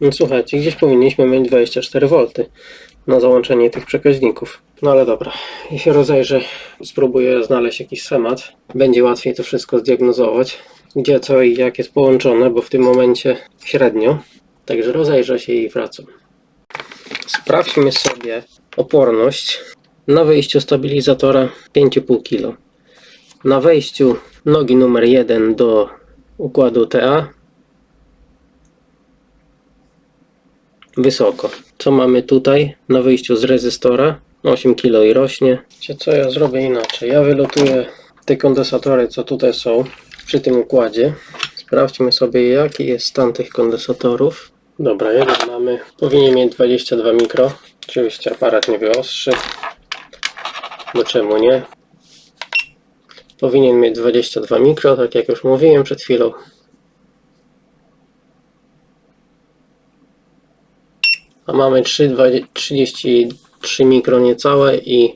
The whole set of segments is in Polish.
No słuchajcie, gdzieś powinniśmy mieć 24V na załączenie tych przekaźników. No ale dobra, ja się rozejrzę, spróbuję znaleźć jakiś schemat. Będzie łatwiej to wszystko zdiagnozować, gdzie co i jak jest połączone, bo w tym momencie średnio. Także rozejrzę się i wracam. Sprawdźmy sobie oporność na wyjściu stabilizatora 5,5 kg. Na wejściu nogi numer 1 do układu TA wysoko. Co mamy tutaj na wyjściu z rezystora? 8 kg i rośnie. Wiecie co, ja zrobię inaczej. Ja wylotuję te kondensatory, co tutaj są przy tym układzie. Sprawdźmy sobie, jaki jest stan tych kondensatorów. Dobra, jeden mamy. Powinien mieć 22 mikro. Oczywiście aparat nie wyostrzy. Bo czemu nie? Powinien mieć 22 mikro, tak jak już mówiłem przed chwilą. A mamy 3, 20 33 mikro niecałe i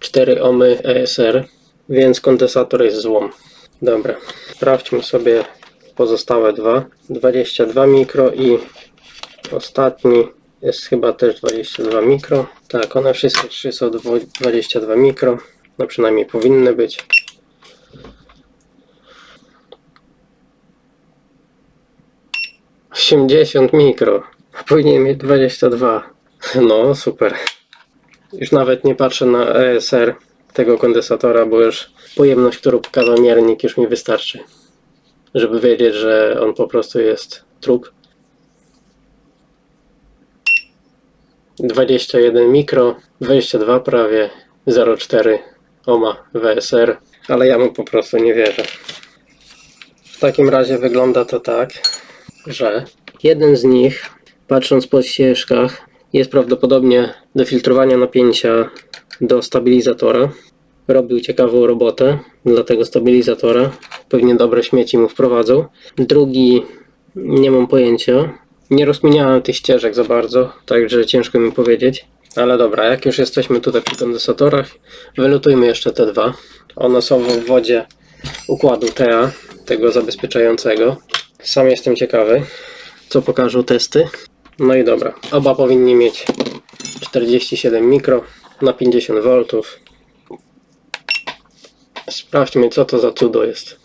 4 ohmy ESR, więc kondensator jest złom. Dobra, sprawdźmy sobie pozostałe dwa. 22 mikro i ostatni jest chyba też 22 mikro. Tak, one wszystkie trzy są dwu- 22 mikro. No przynajmniej powinny być. Osiemdziesiąt mikro. Powinien mieć 22. No, super. Już nawet nie patrzę na ESR tego kondensatora, bo już pojemność, którą pokazał miernik, już mi wystarczy. Żeby wiedzieć, że on po prostu jest trup. 21 mikro, 22 prawie, 0,4 ohma WSR, ale ja mu po prostu nie wierzę. W takim razie wygląda to tak, że jeden z nich, patrząc po ścieżkach, jest prawdopodobnie do filtrowania napięcia do stabilizatora. Robił ciekawą robotę dla tego stabilizatora. Pewnie dobre śmieci mu wprowadzą. Drugi nie mam pojęcia. Nie rozkminiałem tych ścieżek za bardzo, także ciężko mi powiedzieć. Ale dobra, jak już jesteśmy tutaj przy kondensatorach, wylutujmy jeszcze te dwa. One są w obwodzie układu TA, tego zabezpieczającego. Sam jestem ciekawy, co pokażą testy. No i dobra, oba powinni mieć 47 mikro na 50 V. Sprawdźmy, co to za cudo jest.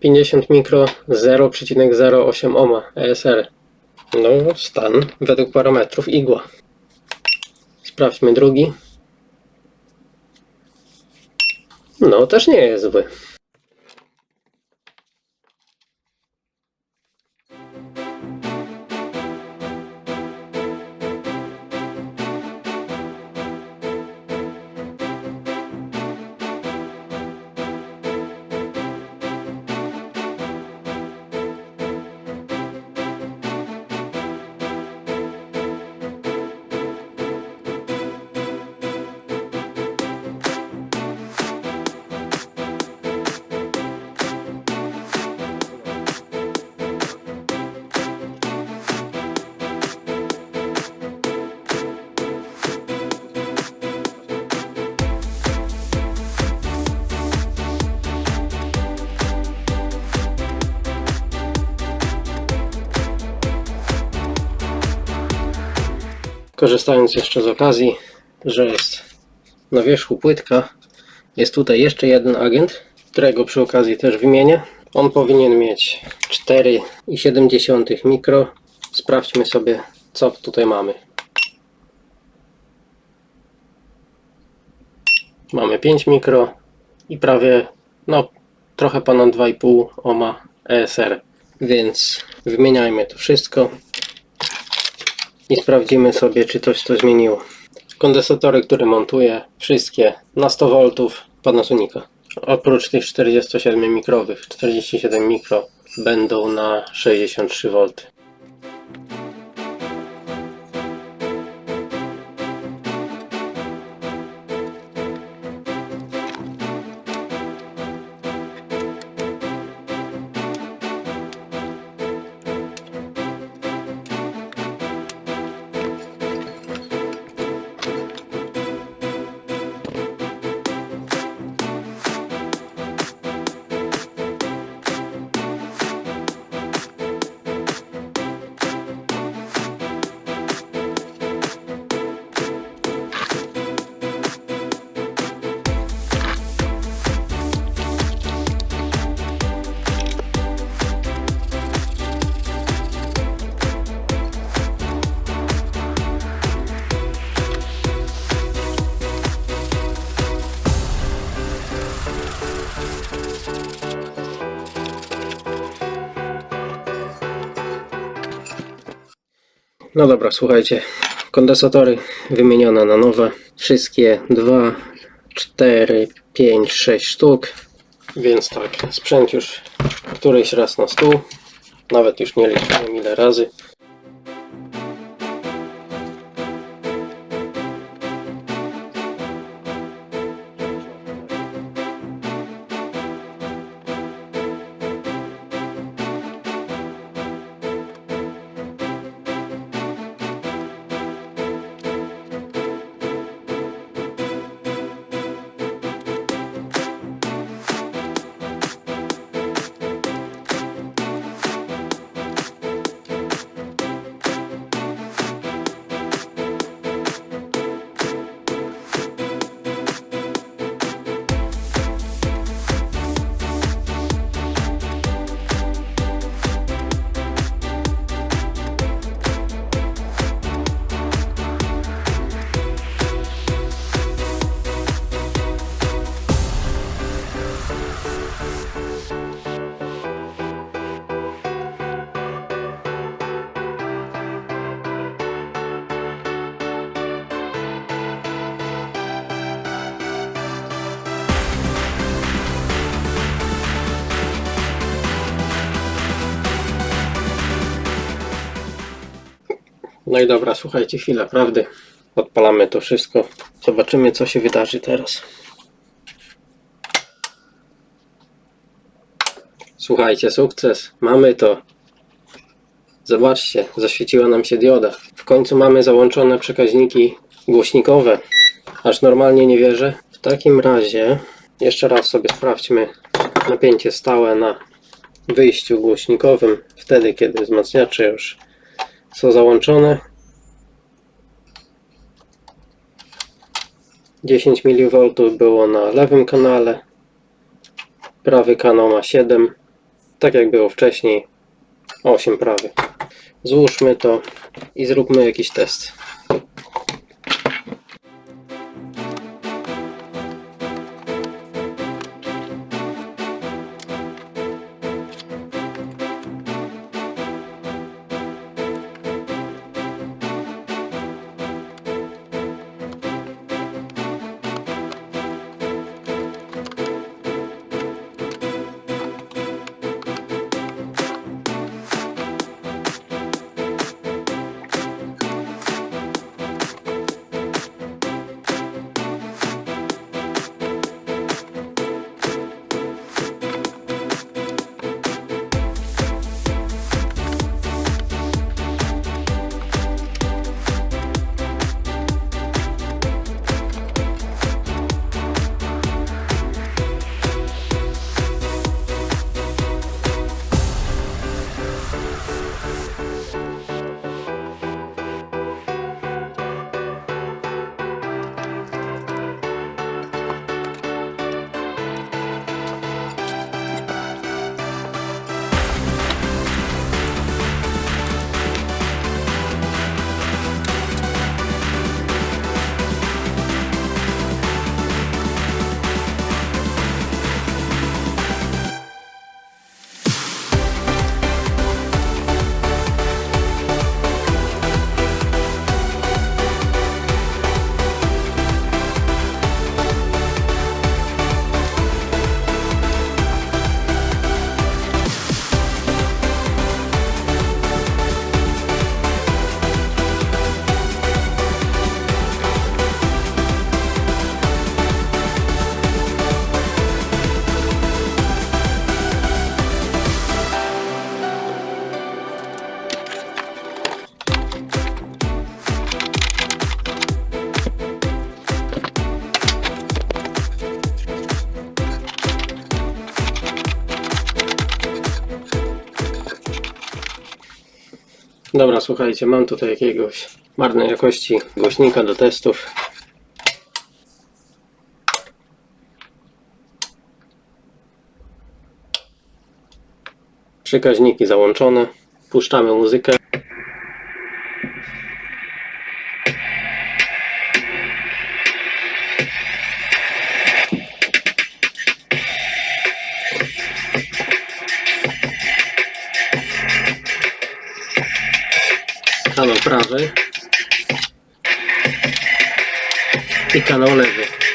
50 mikro 0,08 ohma ESR. No, stan według parametrów igła. Sprawdźmy drugi. No, też nie jest zły. Korzystając jeszcze z okazji, że jest na wierzchu płytka, jest tutaj jeszcze jeden agent, którego przy okazji też wymienię. On powinien mieć 4,7 mikro. Sprawdźmy sobie, co tutaj mamy. Mamy 5 mikro i prawie, no, trochę ponad 2,5 ohma ESR. Więc wymieniajmy to wszystko i sprawdzimy sobie, czy coś to zmieniło. Kondensatory, które montuję, wszystkie na 100 V Panasonica. Oprócz tych 47 mikrowych, 47 mikro będą na 63 V. No dobra, słuchajcie. Kondensatory wymienione na nowe. Wszystkie 2, 4, 5, 6 sztuk. Więc tak, sprzęt już któryś raz na stół. Nawet już nie liczyłem ile razy. No i dobra, słuchajcie, chwila prawdy. Odpalamy to wszystko. Zobaczymy, co się wydarzy teraz. Słuchajcie, sukces. Mamy to. Zobaczcie, zaświeciła nam się dioda. W końcu mamy załączone przekaźniki głośnikowe. Aż normalnie nie wierzę. W takim razie jeszcze raz sobie sprawdźmy napięcie stałe na wyjściu głośnikowym. Wtedy, kiedy wzmacniacze już są załączone. 10 mV było na lewym kanale. Prawy kanał ma 7. Tak jak było wcześniej. 8 prawy. Złóżmy to i zróbmy jakiś test. Dobra, słuchajcie, mam tutaj jakiegoś marnej jakości głośnika do testów. Przekaźniki załączone. Puszczamy muzykę. I kanał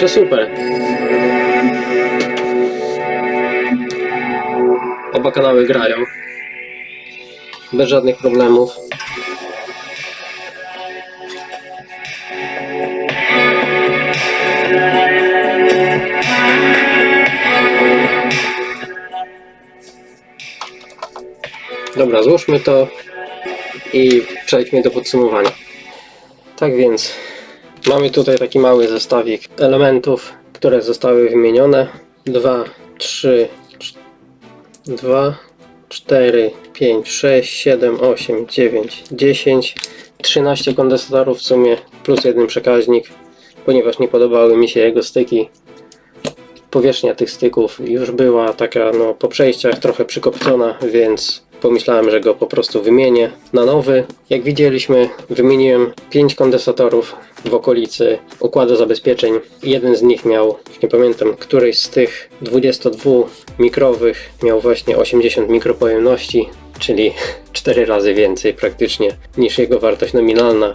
Także super. Oba kanały grają. Bez żadnych problemów. Dobra, złóżmy to i przejdźmy do podsumowania. Tak więc mamy tutaj taki mały zestawik elementów, które zostały wymienione. 2, 3, 2, 4, 5, 6, 7, 8, 9, 10, 13 kondensatorów w sumie, plus jeden przekaźnik, ponieważ nie podobały mi się jego styki. Powierzchnia tych styków już była taka no, po przejściach trochę przykopcona, więc pomyślałem, że go po prostu wymienię na nowy. Jak widzieliśmy, wymieniłem 5 kondensatorów w okolicy układu zabezpieczeń. Jeden z nich miał, nie pamiętam, któryś z tych 22 mikrowych miał właśnie 80 mikropojemności, czyli 4 razy więcej praktycznie niż jego wartość nominalna,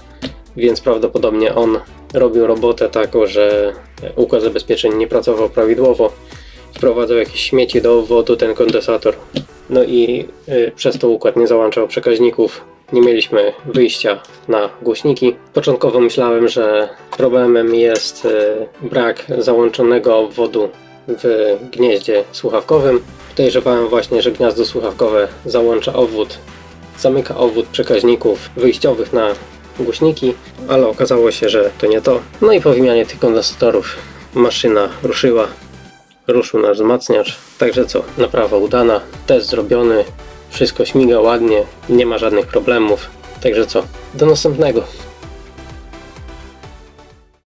więc prawdopodobnie on robił robotę taką, że układ zabezpieczeń nie pracował prawidłowo wprowadzał jakieś śmieci do obwodu ten kondensator. No i y, przez to układ nie załączał przekaźników. Nie mieliśmy wyjścia na głośniki. Początkowo myślałem, że problemem jest y, brak załączonego obwodu w gnieździe słuchawkowym. Podejrzewałem właśnie, że gniazdo słuchawkowe załącza obwód, zamyka obwód przekaźników wyjściowych na głośniki, ale okazało się, że to nie to. No i po wymianie tych kondensatorów maszyna ruszyła ruszył nasz wzmacniacz. Także co, naprawa udana, test zrobiony, wszystko śmiga ładnie, nie ma żadnych problemów. Także co, do następnego.